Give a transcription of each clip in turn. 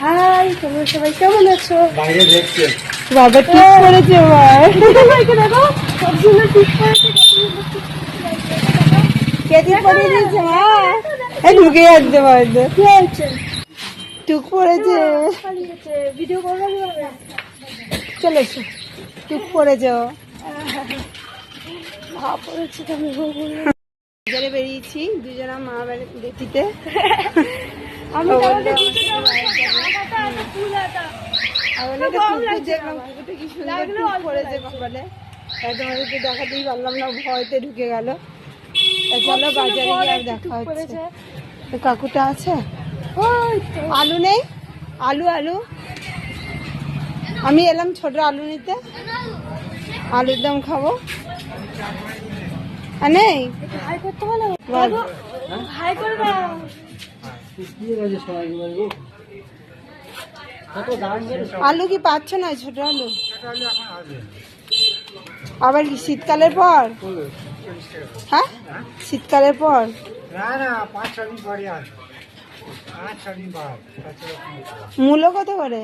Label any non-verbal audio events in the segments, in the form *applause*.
High তোমরা সবাই কেমন আছো? বাইরে দেখছে। বাবা ঠিক করেছে এবার *laughs* দেখো সবগুলো ঠিক করেছে দিয়েছে ঢুকে যাচ্ছে বাড়িতে কি হয়েছে? টুক পড়েছে। ভিডিও করব চলে এসো। টুক পড়েছে ও। ভা পড়েছে তুমি বাজারে বেরিয়েছি দুজনা মা বাড়ি দেখিতে। আমি তোমাদেরকে দেখাতেই পারলাম না ভয়তে ঢুকে গেল। চলো বাজারে গিয়ে আর দেখা হচ্ছে। তো কাকুটা আছে? আলু নেই? আলু আলু। আমি এলাম ছোট আলু নিতে। আলুর দাম খাব। নেই? আলু কি পাচ্ছ না, ছোট আলু? আবার কি শীতকালের পর? হ্যাঁ? শীতকালের পর? না না, পাঁচ ছ দিন পরে আসবে। মূল্য কত করে?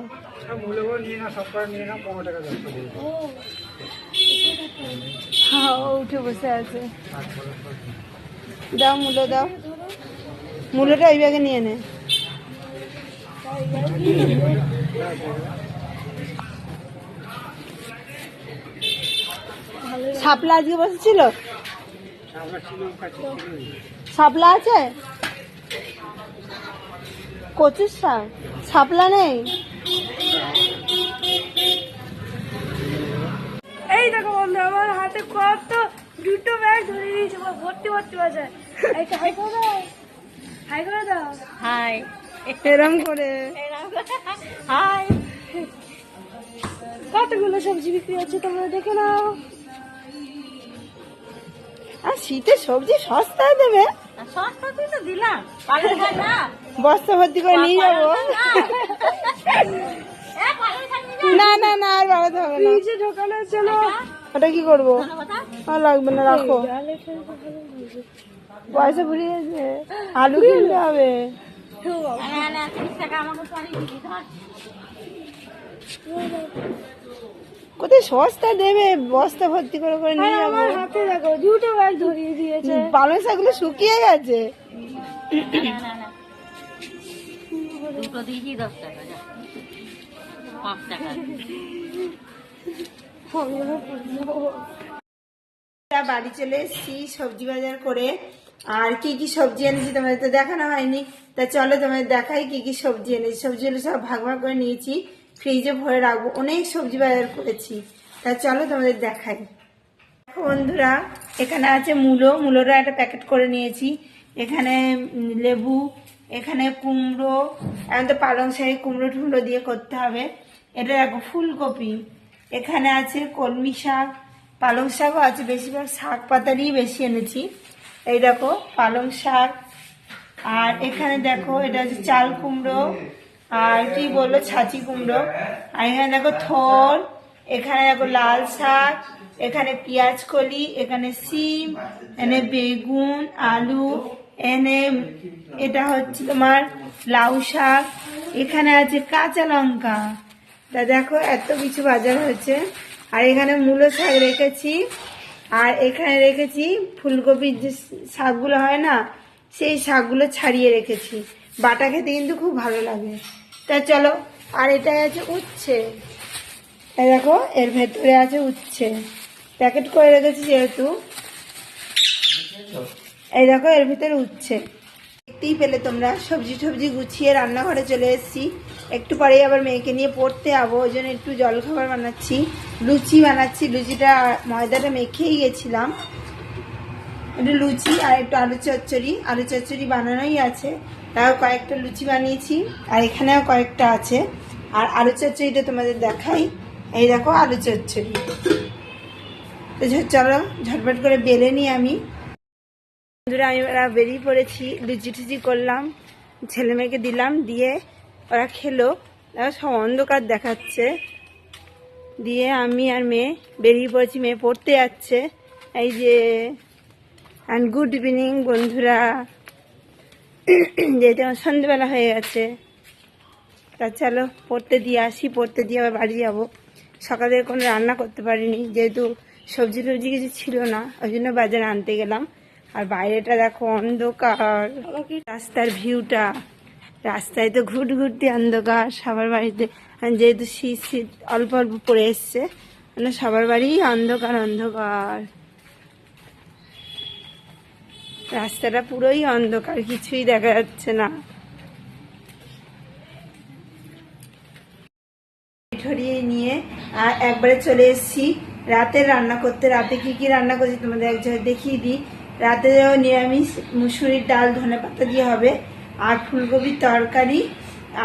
হ্যাঁ উঠে বসে আছে। দাও মূল্য, দাও। মূল্যটা ওই ব্যাগে নিয়ে নে। শাপলা আজকে বসেছিল? শাপলা আছে? কচুর শাক শাপলা নেই? এই দেখো বন্ধু আমার হাতে কত দুটো ব্যাগ ধরে দিয়েছে ভর্তি ভর্তি বাজার। একটা হাই করে দাও। হাই করে দাও। হাই এরম করে। হাই কতগুলো সবজি বিক্রি হচ্ছে তোমরা দেখে নাও। আর শীতে সবজি সস্তায় দেবে। সস্তা তুই তো দিলাম। বস্তা ভর্তি করে নিয়ে যাব। না না। না? আর বাড়াতে হবে না। নিচে ঢোকানো চলো। ওটা কি করব? আর লাগবে না রাখো। পয়সা ভুলে গেছে। আলু কিনতে হবে। কোথায় সস্তা দেবে? বস্তা ভর্তি করে করে নিয়ে যাব। হাতে দেখো দুটো ব্যাগ ধরিয়ে দিয়েছে। পালং শাকগুলো শুকিয়ে গেছে। দুটো দিয়েছি দশ টাকা টাকা। বাড়ি চলে এসেছি সবজি বাজার করে। আর কি কি সবজি এনেছি তোমাদের তো দেখানো হয়নি। তা চলো তোমাদের দেখাই কি কি সবজি এনেছি। সবজিগুলো সব ভাগ ভাগ করে নিয়েছি। ফ্রিজে ভরে রাখব। অনেক সবজি বাজার করেছি। তা চলো তোমাদের দেখাই। দেখো বন্ধুরা, এখানে আছে মূলো। মূলোটা একটা প্যাকেট করে নিয়েছি। এখানে লেবু এখানে কুমড়ো, এখন তো পালং শাড়ি কুমড়ো টুমড়ো দিয়ে করতে হবে। এটা দেখো ফুলকপি। এখানে আছে কলমি শাক, পালং শাকও আছে, বেশিরভাগ শাক পাতারই বেশি এনেছি। এই দেখো পালং শাক। আর এখানে দেখো, এটা হচ্ছে চাল কুমড়ো, আর কি বলল, ছাঁচি কুমড়ো। আর এখানে দেখো থর এখানে দেখো লাল শাক, এখানে পেঁয়াজ কলি, এখানে সিম এখানে বেগুন, আলু এনে এটা হচ্ছে তোমার লাউ শাক। এখানে আছে কাঁচা লঙ্কা। তা দেখো, এত কিছু বাজার হয়েছে। আর এখানে মূলো শাক রেখেছি। আর এখানে রেখেছি ফুলকপির যে শাকগুলো হয় না, সেই শাকগুলো ছাড়িয়ে রেখেছি। বাটা খেতে কিন্তু খুব ভালো লাগে। তা চলো, আর এটা আছে উচ্ছে। দেখো, এর ভেতরে আছে উচ্ছে। প্যাকেট করে রেখেছি যেহেতু। এই দেখো, এর ভিতরে উঠছে দেখতেই পেলে তোমরা, সবজি টবজি গুছিয়ে রান্নাঘরে চলে এসেছি। একটু পরেই আবার মেয়েকে নিয়ে পড়তে যাব, ওই জন্য একটু জলখাবার বানাচ্ছি, লুচি বানাচ্ছি। লুচিটা ময়দাটা মেখেই গেছিলাম। একটু লুচি আর একটু আলু চচ্চড়ি। আলু চচ্চড়ি বানানোই আছে। তাও কয়েকটা লুচি বানিয়েছি, আর এখানেও কয়েকটা আছে। আর আলু চচ্চড়িটা তোমাদের দেখাই। এই দেখো, আলু চচ্চড়ি। তো চলো, ঝটপট করে বেলে নিই আমি। বন্ধুরা, আমি ওরা বেরিয়ে পড়েছি। লুচি টুচি করলাম, ছেলে মেয়েকে দিলাম, দিয়ে ওরা খেলো। সব অন্ধকার দেখাচ্ছে। দিয়ে আমি আর মেয়ে বেরিয়ে পড়েছি, মেয়ে পড়তে যাচ্ছে। এই যে অ্যান্ড গুড ইভিনিং বন্ধুরা। যেহেতু আমার সন্ধ্যেবেলা হয়ে গেছে, তা চলো, পড়তে দিয়ে আসি, পড়তে দিয়ে আবার বাড়ি যাব। সকালে কোনো রান্না করতে পারিনি, যেহেতু সবজি টবজি কিছু ছিল না, ওই জন্য বাজারে আনতে গেলাম। আর বাইরেটা দেখো অন্ধকার। রাস্তার ভিউটা রাস্তায় তো ঘুট ঘুরতে অন্ধকার, সবার বাড়িতে যেহেতু শীত শীত, অল্প অল্প পড়ে এসছে মানে সবার বাড়ি অন্ধকার অন্ধকার। রাস্তাটা পুরোই অন্ধকার, কিছুই দেখা যাচ্ছে না। ঠরিয়ে নিয়ে আর একবারে চলে এসেছি। রাতে রান্না করতে। রাতে কি কি রান্না করছি তোমাদের এক জায়গায় দেখিয়ে দিই। রাতে নিরামিষ, মুসুরির ডাল, ধনে পাতা দিয়ে হবে, আর ফুলকপির তরকারি,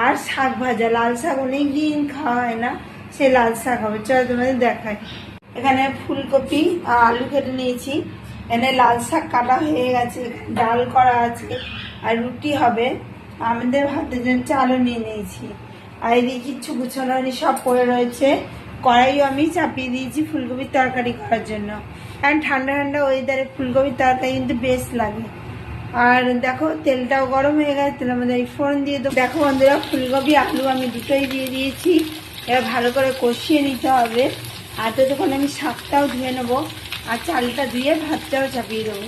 আর শাক ভাজা। লাল শাক অনেক দিন খাওয়া হয় না, সে লাল শাক হবে। চলো তোমাদের দেখাই। এখানে ফুলকপি আর আলু কেটে নিয়েছি। এখানে লাল শাক কাটা হয়ে গেছে, ডাল করা আছে, আর রুটি হবে। আমাদের ভাতের জন্য চালও নিয়ে নিয়েছি। আর এদিকে কিচ্ছু গুছানো সব পড়ে রয়েছে। কড়াইও আমি চাপিয়ে দিয়েছি ফুলকপির তরকারি করার জন্য। কারণ ঠান্ডা ঠান্ডা ওয়েদারে ফুলকপির তরকারি কিন্তু বেশ লাগে। আর দেখো, তেলটাও গরম হয়ে গেছে, তেলের মধ্যে ফোড়ন দিয়ে দেবো। দেখো বন্ধুরা, ফুলকপি, আলু আমি দুটোই দিয়ে দিয়েছি। এবার ভালো করে কষিয়ে নিতে হবে। আর তো তখন আমি শাকটাও ধুয়ে নেব। আর চালটা ধুয়ে ভাতটাও চাপিয়ে দেবো।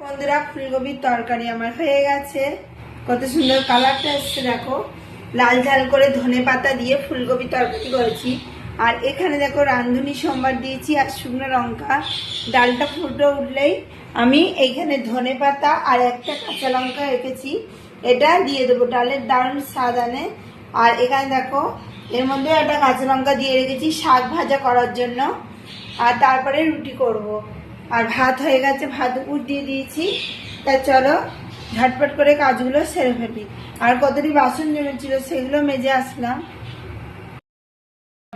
বন্ধুরা, ফুলকপির তরকারি আমার হয়ে গেছে। কত সুন্দর কালারটা এসছে, দেখো। লাল ঝাল করে ধনে পাতা দিয়ে ফুলকপি তরকারি করেছি। আর এখানে দেখো রাঁধুনি সোমবার দিয়েছি আর শুকনো লঙ্কা। ডালটা ফুটে উঠলেই আমি এইখানে ধনে পাতা আর একটা কাঁচা লঙ্কা রেখেছি। এটা দিয়ে দেবো ডালের দারুণ স্বাদ আনে। আর এখানে দেখো, এর মধ্যে একটা কাঁচা লঙ্কা দিয়ে রেখেছি শাক ভাজা করার জন্য। আর তারপরে রুটি করব। আর ভাত হয়ে গেছে, ভাত উপর দিয়ে দিয়েছি। তা চলো, ঝটপট করে কাজগুলো সেরে ফেলি। আর কতটি বাসন জমেছিল সেগুলো মেজে আসলাম।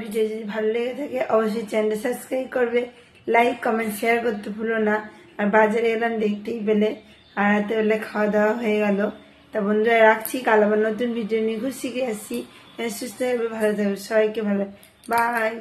ভিডিও যদি ভালো লেগে থাকে, অবশ্যই চ্যানেলটা সাবস্ক্রাইব করবে, লাইক, কমেন্ট, শেয়ার করতে ভুলো না। আর বাজারে এলাম দেখতেই পেলে, আর রাতে বেলা খাওয়া দাওয়া হয়ে গেল। তা বন্ধুরা, রাখছি। কাল আবার নতুন ভিডিও নিয়ে ঘুষ শিখে আসছি। সুস্থ হবে ভালো থাকবে, সবাইকে ভালো। বাই।